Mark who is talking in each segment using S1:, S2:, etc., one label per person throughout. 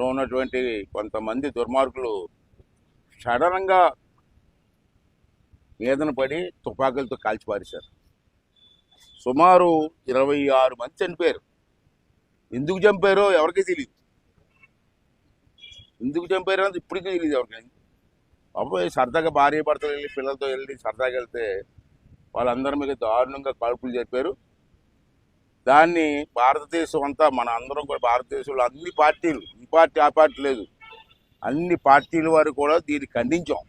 S1: లో ఉన్నటువంటి కొంతమంది దుర్మార్గులు సడన్గా మీదన పడి తుపాకులతో కాల్చిపారేశారు. సుమారు ఇరవై ఆరు మంది చనిపోయారు. ఎందుకు చంపారో ఎవరికీ తెలియదు ఎందుకు చంపారో అని ఇప్పటికీ తెలియదు ఎవరికైనా అబ్బాయి సరదాగా భార్య భర్తలు వెళ్ళి పిల్లలతో వెళ్ళి సరదాగా వెళ్తే వాళ్ళందరి మీద దారుణంగా కాల్పులు చెప్పారు దాన్ని భారతదేశం అంతా మన అందరం కూడా భారతదేశంలో అన్ని పార్టీలు పార్టీ ఆ పార్టీ లేదు. అన్ని పార్టీల వారు కూడా దీన్ని ఖండించాం.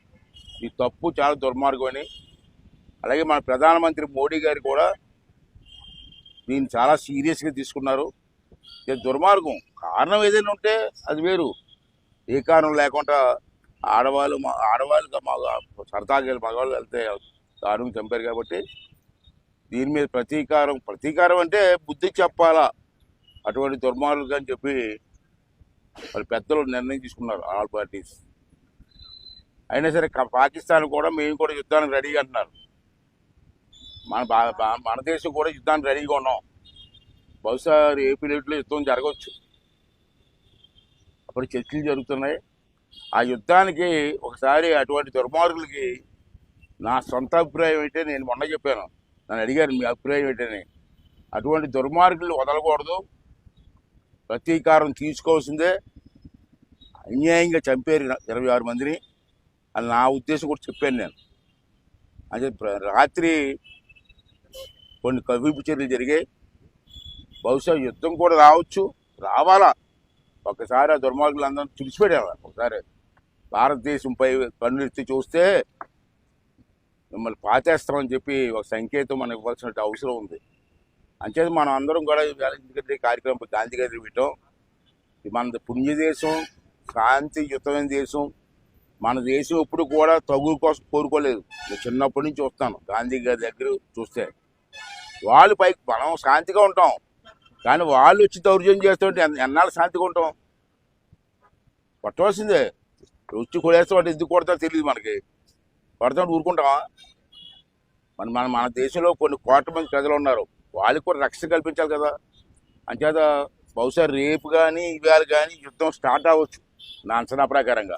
S1: ఈ తప్పు చాలా దుర్మార్గం అని అలాగే మన ప్రధానమంత్రి మోడీ గారు కూడా దీన్ని చాలా సీరియస్గా తీసుకున్నారు. ఇది దుర్మార్గం. కారణం ఏదైనా ఉంటే అది వేరు. ఏ కారణం లేకుండా ఆడవాళ్ళు మా ఆడవాళ్ళుగా మగ సరదాగా మగవాళ్ళు వెళ్తే దారుణం చంపారు కాబట్టి దీని మీద ప్రతీకారం ప్రతీకారం అంటే బుద్ధి చెప్పాలా? అటువంటి దుర్మార్గులు అని చెప్పి వాళ్ళు పెద్దలు నిర్ణయం తీసుకున్నారు ఆల్ పార్టీస్. అయినా సరే పాకిస్తాన్ కూడా మేము కూడా యుద్ధానికి రెడీగా అంటున్నారు. మన బా- మన దేశం కూడా యుద్ధానికి రెడీగా ఉన్నాం. బహుశా ఏపీ రేట్లో యుద్ధం జరగవచ్చు. అప్పుడు చర్చలు జరుగుతున్నాయి. ఆ యుద్ధానికి ఒకసారి అటువంటి దుర్మార్గులకి నా సొంత అభిప్రాయం అయితే నేను మొన్న చెప్పాను. నన్ను అడిగారు మీ అభిప్రాయం ఏంటని. అటువంటి దుర్మార్గులు వదలకూడదు. ప్రతీకారం తీసుకోవాల్సిందే. అన్యాయంగా చంపారు ఇరవై ఆరు మందిని అని నా ఉద్దేశం కూడా చెప్పాను నేను. అదే రాత్రి కొన్ని కవింపు చర్యలు జరిగాయి. బహుశా యుద్ధం కూడా రావచ్చు రావాలా? ఒకసారి ఆ దుర్మార్గులు అందరం తుడిచిపెట్టాలి ఒకసారి భారతదేశంపై కన్నులెత్తి చూస్తే మిమ్మల్ని పాతేస్తామని చెప్పి ఒక సంకేతం మనం ఇవ్వాల్సిన అవసరం ఉంది. అంచేది మనం అందరం కూడా ఇవాళ కార్యక్రమం గాంధీ గారి మన పుణ్యదేశం. శాంతియుతమైన దేశం మన దేశం ఎప్పుడు కూడా తగు కోసం కోరుకోలేదు. నేను చిన్నప్పటి నుంచి చూస్తాను. గాంధీ గారి దగ్గర చూస్తే వాళ్ళు పైకి మనం శాంతిగా ఉంటాం. కానీ వాళ్ళు వచ్చి దౌర్జన్యం చేస్తుంటే ఎన్నాళ్ళు శాంతిగా ఉంటాం? పట్టవలసిందే. వచ్చి కొడేస్తే వాటి ఎందుకు కొడతారో తెలియదు మనకి. కొడతాం ఊరుకుంటామా? మన మన మన దేశంలో కొన్ని కోట్ల మంది ప్రజలు ఉన్నారు. వాళ్ళకి కూడా రక్షణ కల్పించాలి కదా. అంచేత బహుశా రేపు కానీ ఇవాళ కానీ యుద్ధం స్టార్ట్ అవ్వచ్చు. ನಾನು ಸಣ್ಣ ಪ್ರಕಾರಂಗ